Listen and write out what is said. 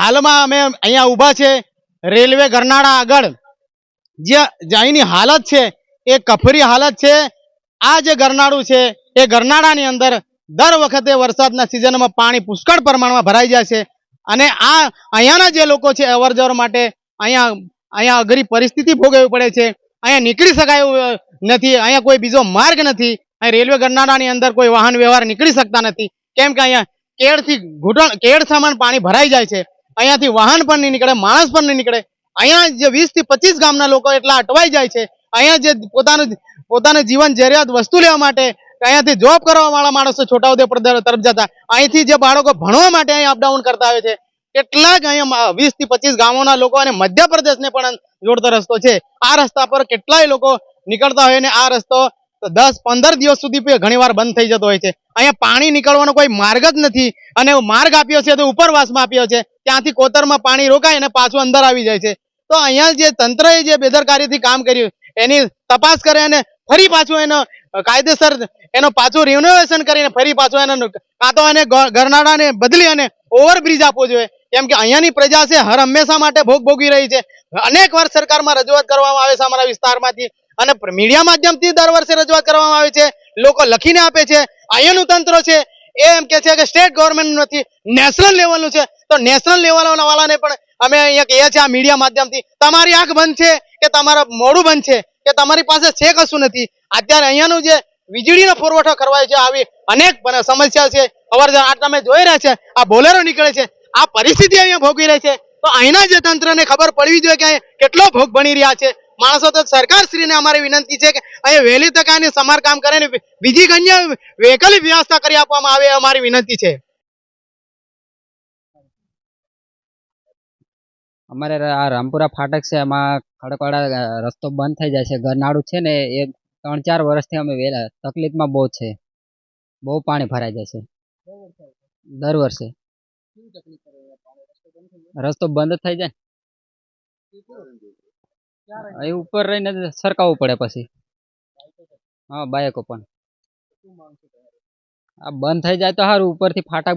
હાલમાં અમે અહીંયા ઊભા છે, રેલવે ગરનાળા આગળ. જે અહીંની હાલત છે, એ કફરી હાલત છે. આ જે ગરનાળું છે, એ ગરનાળાની અંદર દર વખતે વરસાદના સિઝનમાં પાણી પુષ્કળ પ્રમાણમાં ભરાઈ જાય છે. અને આ અહીંયાના જે લોકો છે, અવરજવર માટે અહીંયા અહીંયા અઘરી પરિસ્થિતિ ભોગવવી પડે છે. અહીંયા નીકળી શકાય નથી. અહીંયા કોઈ બીજો માર્ગ નથી. અહીં રેલવે ગરનાળાની અંદર કોઈ વાહન વ્યવહાર નીકળી શકતા નથી. કેમ કે અહીંયા કેળથી ઘૂંટણ, કેળ સામાન પાણી ભરાઈ જાય છે. અહીંયાથી વાહન પણ નહીં નીકળે, માણસ પણ નહીં નીકળે. અહીંયા જે વીસથી પચીસ ગામના લોકો એટલા અટવાઈ જાય છે. અહીંયા જે પોતાનું પોતાનું જીવન જરૂરિયાત વસ્તુ લેવા માટે અહીંયાથી જોબ કરવા વાળા માણસો છોટાઉદેપુર તરફ જતા. અહીંથી જે બાળકો ભણવા માટે અહીં અપડાઉન કરતા હોય છે. કેટલાક અહીંયા વીસથી પચીસ ગામોના લોકો અને મધ્યપ્રદેશને પણ જોડતો રસ્તો છે. આ રસ્તા પર કેટલાય લોકો નીકળતા હોય ને આ રસ્તો દસ પંદર દિવસ સુધી ઘણીવાર બંધ થઈ જતો હોય છે. અહીંયા પાણી નીકળવાનો કોઈ માર્ગ જ નથી અને માર્ગ આપ્યો છે તો ઉપરવાસમાં આપ્યો છે. ત્યાંથી કોતરમાં પાણી રોકાય અને પાછું અંદર આવી જાય છે. તો અહીંયા જે તંત્રએ જે બેદરકારીથી કામ કર્યું, એની તપાસ કરે અને ફરી પાછું એનો કાયદેસર એનો પાછું રિનોવેશન કરીને ફરી પાછું એને કાં તો એને ગરનાળાને બદલી અને ઓવરબ્રિજ આપવો જોઈએ. કેમ કે અહીંયાની પ્રજા છે, હર હંમેશા માટે ભોગ ભોગવી રહી છે. અનેક વાર સરકારમાં રજૂઆત કરવામાં આવે છે અમારા વિસ્તારમાંથી. અને મીડિયા માધ્યમથી દર વર્ષે રજૂઆત કરવામાં આવે છે. લોકો લખીને આપે છે. અહીંયાનું તંત્ર છે. એ એમ કે છે કે સ્ટેટ ગવર્મેન્ટ નથી નેશનલ લેવલનું છે. તો નેશનલ લેવલવાળાને પણ અમે અહીંયા કહીએ છીએ આ મીડિયા માધ્યમથી, તમારી આંખ બંધ છે કે તમારા મોડું બંધ છે? કે તમારી પાસે છે કશું નથી? અત્યારે અહીંયાનું જે વીજળીનો પુરવઠો કરવાય છે, આવી અનેક સમસ્યા છે. અવર જવર આ તમે જોઈ રહ્યા છે, આ બોલેરો નીકળે છે. આ પરિસ્થિતિ અહીંયા ભોગવી રહી છે. તો અહીંના જે તંત્રને ખબર પડવી જોઈએ કે કેટલો ભોગ બની રહ્યા છે. માણસો તો સરકારશ્રીને અમારી વિનંતી છે કે અહીં વહેલી તકાની સમારકામ કરે બીજી અન્ય વ્હીકલ વ્યવસ્થા કરી આપવામાં આવે અમારી વિનંતી છે. અમારે આ રામપુરા ફાટક છે એમાં ખડકવાડા રસ્તો બંધ થઈ જાય છે. ગરનાળું છે ને એ ત્રણ ચાર વર્ષથી અમે વેલા, તકલીફમાં બહુ છે. બહુ પાણી ભરાઈ જાય છે. દર વર્ષે. રસ્તો બંધ થઈ જાય. એ ઉપર રહીને સરકાવવું પડે પછી. હા બાયકો પણ. આ બંધ થઈ જાય તો સારું ઉપરથી ફાટક